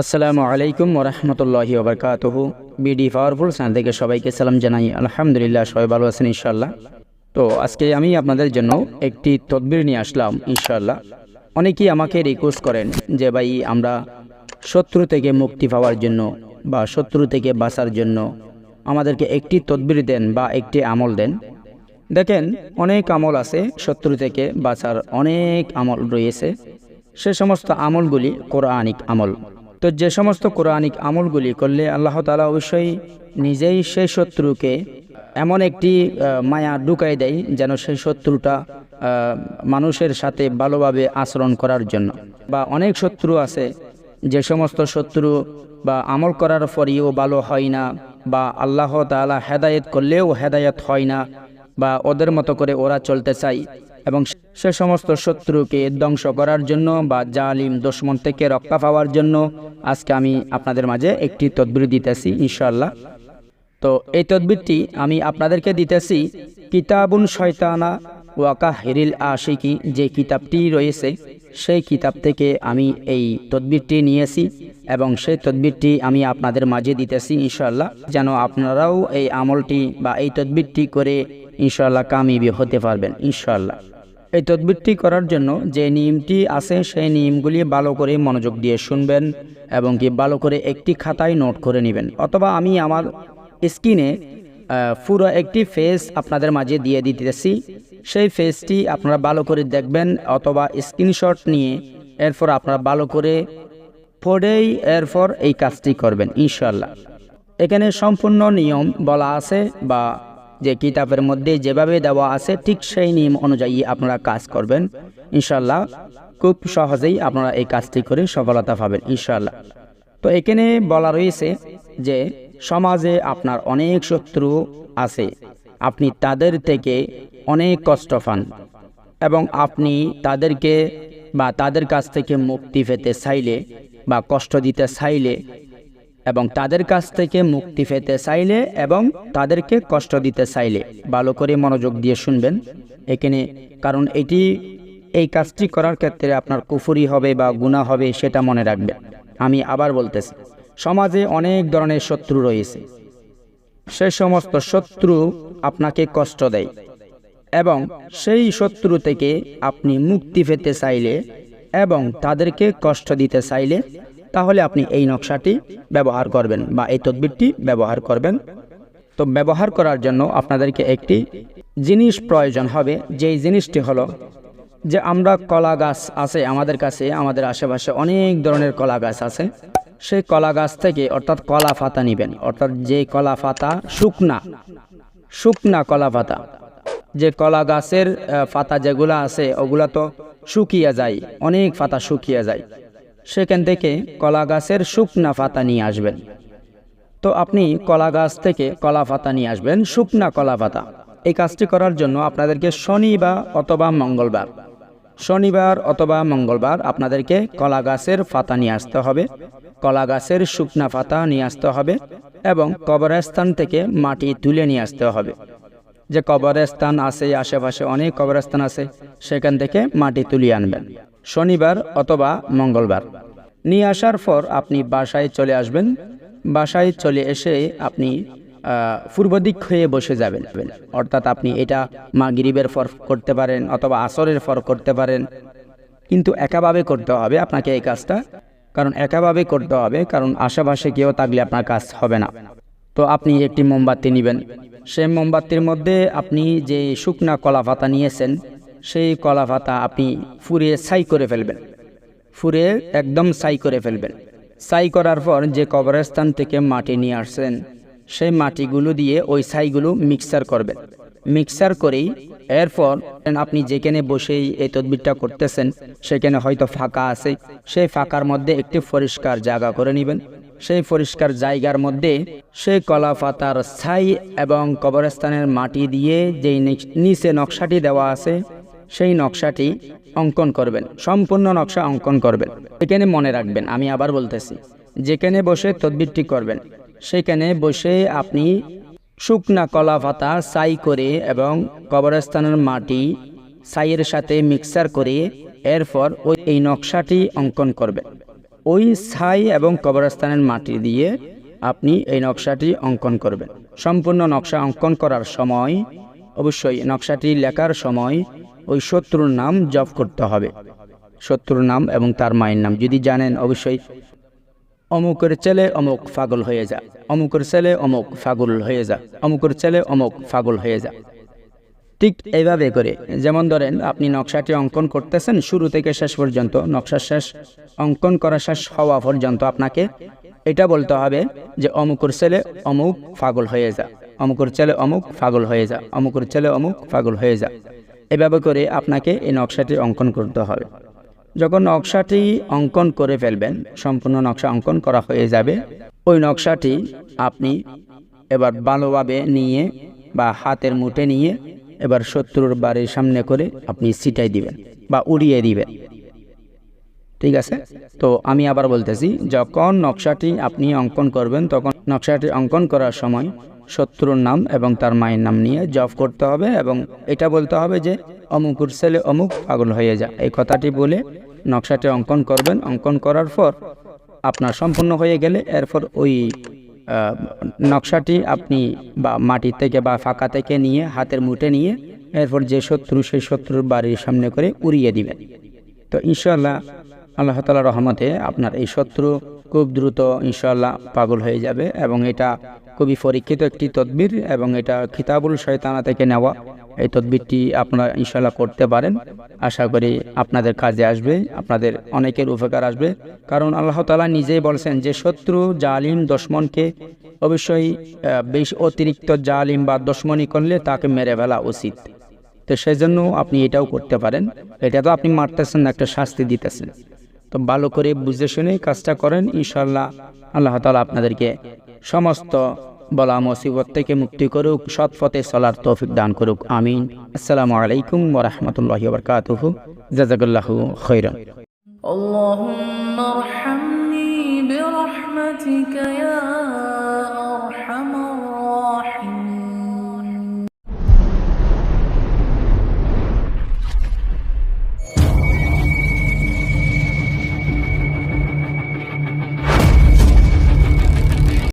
আসসালামু আলাইকুম ওরহমতুল্লাহি ওবরকাতহু। বিডি পাওয়ারফুল সান থেকে সবাইকে সালাম জানাই। আলহামদুলিল্লাহ, সবাই ভালো আছেন ইনশাল্লাহ তো আজকে আমি আপনাদের জন্য একটি তদবির নিয়ে আসলাম ইনশাল্লাহ অনেকেই আমাকে রিকোয়েস্ট করেন যে, ভাই, আমরা শত্রু থেকে মুক্তি পাওয়ার জন্য বা শত্রু থেকে বাঁচার জন্য আমাদেরকে একটি তদবির দেন বা একটি আমল দেন। দেখেন, অনেক আমল আছে শত্রু থেকে বাঁচার, অনেক আমল রয়েছে। সে সমস্ত আমলগুলি কোরআনিক আমল। তো যে সমস্ত কোরআনিক আমলগুলি করলে আল্লাহ তালা অবশ্যই নিজেই সেই শত্রুকে এমন একটি মায়া ঢুকাই দেয় যেন সেই শত্রুটা মানুষের সাথে ভালোভাবে আচরণ করার জন্য। বা অনেক শত্রু আছে, যে সমস্ত শত্রু বা আমল করার পরেও ভালো হয় না বা আল্লাহ তাআলা হেদায়েত করলেও হেদায়েত হয় না বা ওদের মতো করে ওরা চলতে চায়। এবং সে সমস্ত শত্রুকে ধ্বংস করার জন্য বা জালিম দুশ্মন থেকে রক্ষা পাওয়ার জন্য আজকে আমি আপনাদের মাঝে একটি তদবির দিতেছি ইনশাল্লাহ তো এই তদবিরটি আমি আপনাদেরকে দিতেছি, কিতাবুন শয়তানা ওয়াকা হেরিল আশিকি, যে কিতাবটি রয়েছে, সেই কিতাব থেকে আমি এই তদবিরটি নিয়েছি এবং সেই তদবিরটি আমি আপনাদের মাঝে দিতেছি ইনশাল্লাহ যেন আপনারাও এই আমলটি বা এই তদবিরটি করে ইনশাল্লাহ কামিবি হতে পারবেন ইনশাল্লাহ এই তদবিরটি করার জন্য যে নিয়মটি আছে, সেই নিয়মগুলি ভালো করে মনোযোগ দিয়ে শুনবেন এবং কি ভালো করে একটি খাতায় নোট করে নেবেন। অথবা আমি আমার স্ক্রিনে পুরো একটি ফেস আপনাদের মাঝে দিয়ে দিতেছি। সেই ফেসটি আপনারা ভালো করে দেখবেন অথবা স্ক্রিনশট নিয়ে এরপর আপনারা ভালো করে পড়েই এরপর এই কাজটি করবেন ইনশাল্লাহ এখানে সম্পূর্ণ নিয়ম বলা আছে বা যে কিতাবের মধ্যে যেভাবে দেওয়া আছে, ঠিক সেই নিয়ম অনুযায়ী আপনারা কাজ করবেন। ইনশাল্লাহ খুব সহজেই আপনারা এই কাজটি করে সফলতা পাবেন ইনশাল্লাহ তো এখানে বলা রয়েছে যে, সমাজে আপনার অনেক শত্রু আছে। আপনি তাদের থেকে অনেক কষ্ট পান এবং আপনি তাদেরকে বা তাদের কাছ থেকে মুক্তি পেতে চাইলে বা কষ্ট দিতে চাইলে এবং তাদের কাছ থেকে মুক্তি পেতে চাইলে এবং তাদেরকে কষ্ট দিতে চাইলে। ভালো করে মনোযোগ দিয়ে শুনবেন। এখানে কারণ এটি, এই কাজটি করার ক্ষেত্রে আপনার কুফুরি হবে বা গুণা হবে সেটা মনে রাখবেন আমি আবার বলতেছি, সমাজে অনেক ধরনের শত্রু রয়েছে। সে সমস্ত শত্রু আপনাকে কষ্ট দেয় এবং সেই শত্রু থেকে আপনি মুক্তি পেতে চাইলে এবং তাদেরকে কষ্ট দিতে চাইলে তাহলে আপনি এই নকশাটি ব্যবহার করবেন বা এই তদবিরটি ব্যবহার করবেন। তো ব্যবহার করার জন্য আপনাদেরকে একটি জিনিস প্রয়োজন হবে। যেই জিনিসটি হলো যে আমরা কলা গাছ আছে আমাদের কাছে, আমাদের আশেপাশে অনেক ধরনের কলা গাছ আছে। সেই কলা গাছ থেকে অর্থাৎ কলা ফাতা নেবেন। অর্থাৎ যে কলা পাতা শুকনা শুকনা কলা পাতা, যে কলা গাছের পাতা যেগুলো আছে, ওগুলা তো শুকিয়ে যায়, অনেক পাতা শুকিয়ে যায়। সেখান থেকে কলা গাছের শুকনা পাতা নিয়ে আসবেন। তো আপনি কলা গাছ থেকে কলা পাতা নিয়ে আসবেন, শুকনা কলা পাতা। এই কাজটি করার জন্য আপনাদেরকে শনিবার অথবা মঙ্গলবার, শনিবার অথবা মঙ্গলবার আপনাদেরকে কলা গাছের পাতা নিয়ে আসতে হবে কলা গাছের শুকনা পাতা নিয়ে আসতে হবে এবং কবরস্থান থেকে মাটি তুলে নিয়ে আসতে হবে। যে কবরস্থান আছে, আশেপাশে অনেক কবরস্থান আছে, সেখান থেকে মাটি তুলিয়ে আনবেন। শনিবার অথবা মঙ্গলবার। নিয়ে আসার পর আপনি বাসায় চলে আসবেন। বাসায় চলে এসে আপনি আহ, পূর্ব দিক হয়ে বসে যাবেন। অর্থাৎ আপনি এটা মা মাগরিবের ফর করতে পারেন অথবা আসরের ফর করতে পারেন। কিন্তু একাভাবে করতে হবে আপনাকে এই কাজটা। কারণ একাভাবে করতে হবে কারণ আশেপাশে কেউ থাকলে আপনার কাজ হবে না। তো আপনি একটি মোমবাতি নেবেন। সেই মোমবাতির মধ্যে আপনি যে শুকনা কলা পাতা নিয়েছেন সেই কলা পাতা আপনি ফুরিয়ে ছাই করে ফেলবেন। ফুরিয়ে একদম ছাই করে ফেলবেন। ছাই করার পর যে কবরস্থান থেকে মাটি নিয়ে আসছেন, সেই মাটিগুলো দিয়ে ওই ছাইগুলো মিক্সার করবেন। মিক্সার করেই এরপর আপনি যেখানে বসেই এই তদবিরটা করতেছেন, সেখানে হয়তো ফাঁকা আছে। সেই ফাঁকার মধ্যে একটি পরিষ্কার জায়গা করে নেবেন। সেই পরিষ্কার জায়গার মধ্যে সেই কলা পাতার ছাই এবং কবরস্থানের মাটি দিয়ে যেই নিচ- নিচে নকশাটি দেওয়া আছে সেই নকশাটি অঙ্কন করবেন, সম্পূর্ণ নকশা অঙ্কন করবেন। এখানে মনে রাখবেন, আমি আবার বলতেছি, যেখানে বসে তদবিরটি করবেন, সেখানে বসে আপনি শুকনা কলা পাতা ছাই করে এবং কবরস্থানের মাটি ছাইয়ের সাথে মিক্সার করে এরপর ওই এই নকশাটি অঙ্কন করবেন। ওই ছাই এবং কবরস্থানের মাটি দিয়ে আপনি এই নকশাটি অঙ্কন করবেন। সম্পূর্ণ নকশা অঙ্কন করার সময়, অবশ্যই নকশাটি লেখার সময় ওই শত্রুর নাম জপ করতে হবে। শত্রুর নাম এবং তার মায়ের নাম। যদি জানেন, অবশ্যই অমুকের ছেলে অমুক ফাগল হয়ে যা। অমুকের ছেলে অমুক ফাগল হয়ে যা। অমুকের ছেলে অমুক ফাগল হয়ে যা। ঠিক এইভাবে করে। যেমন ধরেন, আপনি নকশাটি অঙ্কন করতেছেন, শুরু থেকে শেষ পর্যন্ত, নকশা শেষ, অঙ্কন করা শেষ হওয়া পর্যন্ত আপনাকে এটা বলতে হবে যে, অমুকের ছেলে অমুক ফাগল হয়ে যা। অমুকের ছেলে অমুক ফাগল হয়ে যা। অমুকের ছেলে অমুক ফাগল হয়ে যা। এভাবে করে আপনাকে এই নকশাটি অঙ্কন করতে হবে। যখন নকশাটি অঙ্কন করে ফেলবেন, সম্পূর্ণ নকশা অঙ্কন করা হয়ে যাবে। ওই নকশাটি আপনি এবার ভালোভাবে নিয়ে বা হাতের মুঠে নিয়ে এবার শত্রুর বাড়ির সামনে করে আপনি সিটাই দিবেন বা উড়িয়ে দিবেন। ঠিক আছে? তো আমি আবার বলতেছি, যখন নকশাটি আপনি অঙ্কন করবেন, তখন নকশাটি অঙ্কন করার সময় শত্রুর নাম এবং তার মায়ের নাম নিয়ে জব করতে হবে এবং এটা বলতে হবে যে অমুকুর ছেলে অমুক পাগল হয়ে যা। এই কথাটি বলে নকশাটি অঙ্কন করবেন। অঙ্কন করার পর আপনার সম্পূর্ণ হয়ে গেলে এরপর ওই নকশাটি আপনি বা মাটি থেকে বা ফাঁকা থেকে নিয়ে, হাতের মুঠে নিয়ে এরপর যে শত্রু সেই শত্রুর বাড়ির সামনে করে উড়িয়ে দিবেন। তো ইনশাল্লাহ আল্লাহ তালা রহমতে আপনার এই শত্রু খুব দ্রুত ইনশাল্লাহ পাগল হয়ে যাবে এবং এটা খুবই পরীক্ষিত একটি তদবির এবং এটা খিতাবুল শয়তানা থেকে নেওয়া। এই তদবিরটি আপনারা ইনশাল্লাহ করতে পারেন। আশা করি আপনাদের কাজে আসবে আপনাদের অনেকের উপকার আসবে। কারণ আল্লাহ তালা নিজেই বলছেন যে শত্রু জালিম দশমনকে অবশ্যই বেশ অতিরিক্ত জালিম বা দশমনি করলে তাকে মেরে ফেলা উচিত। তো সেই জন্য আপনি এটাও করতে পারেন। এটা তো আপনি মারতেছেন না, একটা শাস্তি দিতেছেন। তো ভালো করে বুঝে শুনে কাজটা করেন। ইনশাল্লাহ আল্লাহ তালা আপনাদেরকে সমস্ত বলা মুসিবত থেকে মুক্তি করুক সৎ পথে চলার তৌফিক দান করুক আমিন আসসালামু আলাইকুম ওরহমতুল্লাহ বরকাতুহ জাজাকাল্লাহু খৈরান اللهم ارحمني برحمتك يا